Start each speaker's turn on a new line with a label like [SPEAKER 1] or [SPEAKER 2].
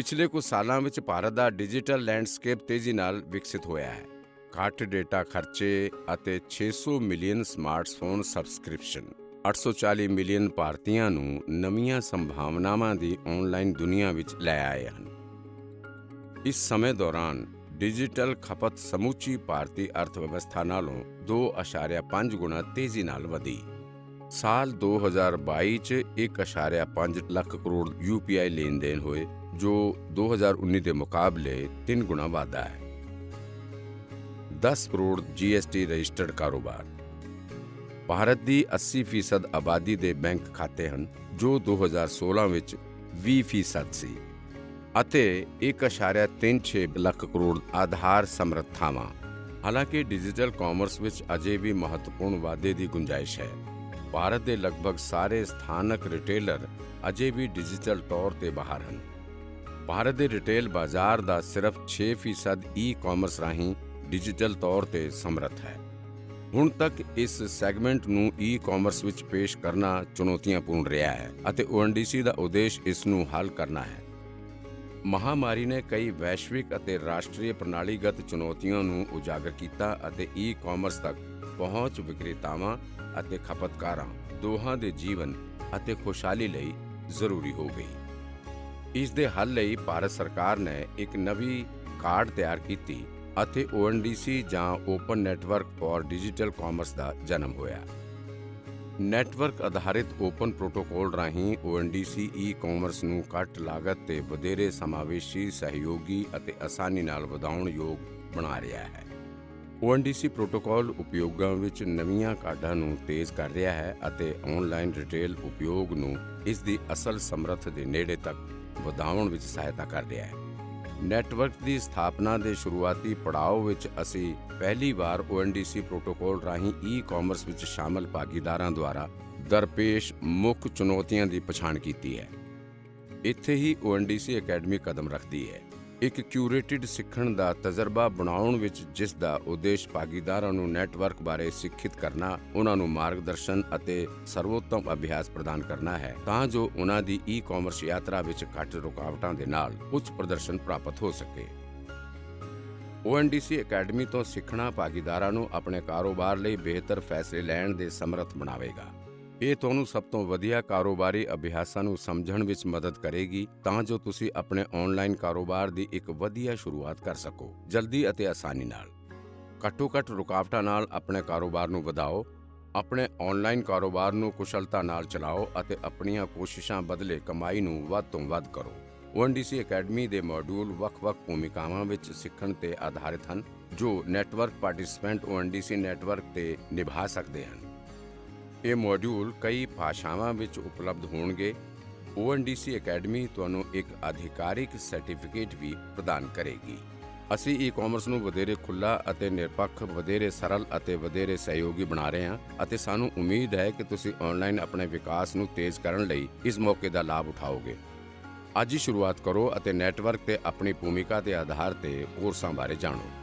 [SPEAKER 1] ਪਿਛਲੇ ਕੁਝ ਸਾਲਾਂ ਵਿੱਚ ਭਾਰਤ ਦਾ ਡਿਜੀਟਲ ਲੈਂਡਸਕੇਪ ਤੇਜ਼ੀ ਨਾਲ ਵਿਕਸਿਤ ਹੋਇਆ ਹੈ। ਘੱਟ ਡੇਟਾ ਖਰਚੇ ਅਤੇ 600 ਮਿਲੀਅਨ ਸਮਾਰਟਫੋਨ ਸਬਸਕ੍ਰਿਪਸ਼ਨ 840 ਮਿਲੀਅਨ ਭਾਰਤੀਆਂ ਨੂੰ ਨਵੀਆਂ ਸੰਭਾਵਨਾਵਾਂ ਦੀ ਆਨਲਾਈਨ ਦੁਨੀਆ ਵਿੱਚ ਲੈ ਆਏ ਹਨ। ਇਸ ਸਮੇਂ ਦੌਰਾਨ ਡਿਜੀਟਲ ਖਪਤ ਸਮੁੱਚੀ ਭਾਰਤੀ ਅਰਥਵਿਵਸਥਾ ਨਾਲੋਂ 2.5 ਗੁਣਾ ਤੇਜ਼ੀ ਨਾਲ ਵਧੀ। ਸਾਲ 2022 ਚ 1.5 ਲੱਖ ਕਰੋੜ UPI ਲੈਣ ਦੇਣ ਹੋਏ ਜੋ 2019 ਦੇ ਮੁਕਾਬਲੇ 3 ਗੁਣਾ ਵਾਧਾ ਹੈ। 10 ਕਰੋੜ GST ਰਜਿਸਟਰਡ ਕਾਰੋਬਾਰ। ਭਾਰਤ ਦੀ 80% ਆਬਾਦੀ ਦੇ ਬੈਂਕ ਖਾਤੇ ਹਨ, ਜੋ 2016 ਵਿੱਚ 20% ਸੀ ਅਤੇ 1.36 ਲੱਖ ਕਰੋੜ ਆਧਾਰ ਸਮਰੱਥਾਵਾਂ। ਹਾਲਾਂਕਿ ਡਿਜੀਟਲ ਕਾਮਰਸ ਵਿੱਚ ਅਜੇ ਵੀ ਮਹੱਤਵਪੂਰਨ ਵਾਧੇ ਦੀ ਗੁੰਜਾਇਸ਼ ਹੈ। ਭਾਰਤ ਦੇ ਲਗਭਗ ਸਾਰੇ ਸਥਾਨਕ ਰਿਟੇਲਰ ਅਜੇ ਵੀ ਡਿਜੀਟਲ ਤੌਰ ਤੇ ਬਾਹਰ ਹਨ। ਭਾਰਤ ਦੇ ਰਿਟੇਲ ਬਾਜ਼ਾਰ ਦਾ ਸਿਰਫ 6% ਈ-ਕਾਮਰਸ ਰਾਹੀਂ ਡਿਜੀਟਲ ਤੌਰ ਤੇ ਸਮਰੱਥ ਹੈ। ਹੁਣ ਤੱਕ ਇਸ ਸੈਗਮੈਂਟ ਨੂੰ ਈ-ਕਾਮਰਸ ਵਿੱਚ ਪੇਸ਼ ਕਰਨਾ ਚੁਣੌਤੀਆਂਪੂਰਨ ਰਿਹਾ ਹੈ ਅਤੇ ONDC ਦਾ ਉਦੇਸ਼ ਇਸ ਨੂੰ ਹੱਲ ਕਰਨਾ ਹੈ। ਮਹਾਮਾਰੀ ਨੇ ਕਈ ਵੈਸ਼ਵਿਕ ਅਤੇ ਰਾਸ਼ਟਰੀ ਪ੍ਰਣਾਲੀਗਤ ਚੁਣੌਤੀਆਂ ਨੂੰ ਉਜਾਗਰ ਕੀਤਾ ਅਤੇ ਈ-ਕਾਮਰਸ ਤੱਕ ਪਹੁੰਚ ਵਿਕਰੇਤਾਵਾਂ ਅਤੇ ਖਪਤਕਾਰਾਂ, ਦੋਹਾਂ ਦੇ ਜੀਵਨ ਅਤੇ ਖੁਸ਼ਹਾਲੀ ਲਈ ਜ਼ਰੂਰੀ ਹੋ ਗਈ। ਇਸ ਦੇ ਹੱਲ ਲਈ ਭਾਰਤ ਸਰਕਾਰ ਨੇ ਇੱਕ ਨਵੀਂ ਕਾਰਡ ਤਿਆਰ ਕੀਤੀ ਅਤੇ ONDC ਜਾਂ open network for digital commerce ਦਾ ਜਨਮ ਹੋਇਆ। ਨੈਟਵਰਕ ਆਧਾਰਿਤ ਓਪਨ ਪ੍ਰੋਟੋਕੋਲ ਰਾਹੀਂ ONDC ਈ-ਕਾਮਰਸ ਨੂੰ ਘੱਟ ਲਾਗਤ ਤੇ ਵਧੇਰੇ ਸਮਾਵੇਸ਼ੀ, ਸਹਿਯੋਗੀ ਅਤੇ ਆਸਾਨੀ ਨਾਲ ਵਧਾਉਣ ਯੋਗ ਬਣਾ ਰਿਹਾ ਹੈ। ONDC ਪ੍ਰੋਟੋਕੋਲ ਉਪਯੋਗਾਂ ਵਿੱਚ ਨਵੀਆਂ ਕਾਢਾਂ ਨੂੰ ਤੇਜ਼ ਕਰ ਰਿਹਾ ਹੈ ਅਤੇ ਆਨਲਾਈਨ ਰਿਟੇਲ ਉਪਯੋਗ ਨੂੰ ਇਸ ਦੀ ਅਸਲ ਸਮਰੱਥ ਦੇ ਨੇੜੇ ਤੱਕ ਵਧਾਉਣ ਵਿੱਚ ਸਹਾਇਤਾ ਕਰ ਰਿਹਾ ਹੈ। ਨੈਟਵਰਕ ਦੀ ਸਥਾਪਨਾ ਦੇ ਸ਼ੁਰੂਆਤੀ ਪੜਾਅ ਵਿੱਚ ਅਸੀਂ ਪਹਿਲੀ ਵਾਰ ONDC ਪ੍ਰੋਟੋਕੋਲ ਰਾਹੀਂ ਈ-ਕਾਮਰਸ ਵਿੱਚ ਸ਼ਾਮਲ ਭਾਗੀਦਾਰਾਂ ਦੁਆਰਾ ਦਰਪੇਸ਼ ਮੁੱਖ ਚੁਣੌਤੀਆਂ ਦੀ ਪਛਾਣ ਕੀਤੀ ਹੈ। ਇੱਥੇ ਹੀ ONDC ਅਕੈਡਮੀ ਕਦਮ ਰੱਖਦੀ ਹੈ। ਇੱਕ ਕਿਊਰੇਟਿਡ ਸਿੱਖਣ ਦਾ ਤਜਰਬਾ ਬਣਾਉਣ ਵਿੱਚ ਜਿਸ ਦਾ ਉਦੇਸ਼ ਭਾਗੀਦਾਰਾਂ ਨੂੰ ਨੈਟਵਰਕ ਬਾਰੇ ਸਿੱਖਿਤ ਕਰਨਾ, ਉਹਨਾਂ ਨੂੰ ਮਾਰਗਦਰਸ਼ਨ ਅਤੇ ਸਰਵੋਤਮ ਅਭਿਆਸ ਪ੍ਰਦਾਨ ਕਰਨਾ ਹੈ ਤਾਂ ਜੋ ਉਹਨਾਂ ਦੀ ਈ-ਕਾਮਰਸ ਯਾਤਰਾ ਵਿੱਚ ਘੱਟ ਰੁਕਾਵਟਾਂ ਦੇ ਨਾਲ ਉੱਚ ਪ੍ਰਦਰਸ਼ਨ ਪ੍ਰਾਪਤ ਹੋ ਸਕੇ। ONDC ਅਕੈਡਮੀ ਤੋਂ ਸਿੱਖਣਾ ਭਾਗੀਦਾਰਾਂ ਨੂੰ ਆਪਣੇ ਕਾਰੋਬਾਰ ਲਈ ਬਿਹਤਰ ਫੈਸਲੇ ਲੈਣ ਦੇ ਸਮਰੱਥ ਬਣਾਵੇਗਾ। ਇਹ ਤੁਹਾਨੂੰ ਸਭ ਤੋਂ ਵਧੀਆ ਕਾਰੋਬਾਰੀ ਅਭਿਆਸਾਂ ਨੂੰ ਸਮਝਣ ਵਿੱਚ ਮਦਦ ਕਰੇਗੀ, ਤਾਂ ਜੋ ਤੁਸੀਂ ਆਪਣੇ ਆਨਲਾਈਨ ਕਾਰੋਬਾਰ ਦੀ ਇੱਕ ਵਧੀਆ ਸ਼ੁਰੂਆਤ ਕਰ ਸਕੋ, ਜਲਦੀ ਅਤੇ ਆਸਾਨੀ ਨਾਲ। ਘੱਟੋ-ਘੱਟ ਰੁਕਾਵਟਾਂ ਨਾਲ ਆਪਣੇ ਕਾਰੋਬਾਰ ਨੂੰ ਵਧਾਓ, ਆਪਣੇ ਆਨਲਾਈਨ ਕਾਰੋਬਾਰ ਨੂੰ ਕੁਸ਼ਲਤਾ ਨਾਲ ਚਲਾਓ ਅਤੇ ਆਪਣੀਆਂ ਕੋਸ਼ਿਸ਼ਾਂ ਬਦਲੇ ਕਮਾਈ ਨੂੰ ਵੱਧ ਤੋਂ ਵੱਧ ਕਰੋ। ONDC ਅਕੈਡਮੀ ਦੇ ਮੋਡਿਊਲ ਵੱਖ-ਵੱਖ ਭੂਮਿਕਾਵਾਂ ਵਿੱਚ ਸਿੱਖਣ ਤੇ ਆਧਾਰਿਤ ਹਨ, ਜੋ ਨੈਟਵਰਕ ਪਾਰਟਿਸਿਪੈਂਟ ONDC ਨੈਟਵਰਕ ਤੇ ਨਿਭਾ ਸਕਦੇ ਹਨ। ਇਹ ਮੋਡਿਊਲ ਕਈ ਭਾਸ਼ਾਵਾਂ ਵਿੱਚ ਉਪਲਬਧ ਹੋਣਗੇ। ONDC ਅਕੈਡਮੀ ਤੁਹਾਨੂੰ ਇੱਕ ਅਧਿਕਾਰਿਕ ਸਰਟੀਫਿਕੇਟ ਵੀ ਪ੍ਰਦਾਨ ਕਰੇਗੀ। ਅਸੀਂ ਈ-ਕਾਮਰਸ ਨੂੰ ਵਧੇਰੇ ਖੁੱਲਾ ਅਤੇ ਨਿਰਪੱਖ, ਵਧੇਰੇ ਸਰਲ ਅਤੇ ਵਧੇਰੇ ਸਹਿਯੋਗੀ ਬਣਾ ਰਹੇ ਹਾਂ ਅਤੇ ਸਾਨੂੰ ਉਮੀਦ ਹੈ ਕਿ ਤੁਸੀਂ ਆਨਲਾਈਨ ਆਪਣੇ ਵਿਕਾਸ ਨੂੰ ਤੇਜ਼ ਕਰਨ ਲਈ ਇਸ ਮੌਕੇ ਦਾ ਲਾਭ ਉਠਾਓਗੇ। ਅੱਜ ਹੀ ਸ਼ੁਰੂਆਤ ਕਰੋ ਅਤੇ ਨੈਟਵਰਕ ਤੇ ਆਪਣੀ ਭੂਮਿਕਾ ਦੇ ਆਧਾਰ ਤੇ ਕੋਰਸਾਂ ਬਾਰੇ ਜਾਣੋ।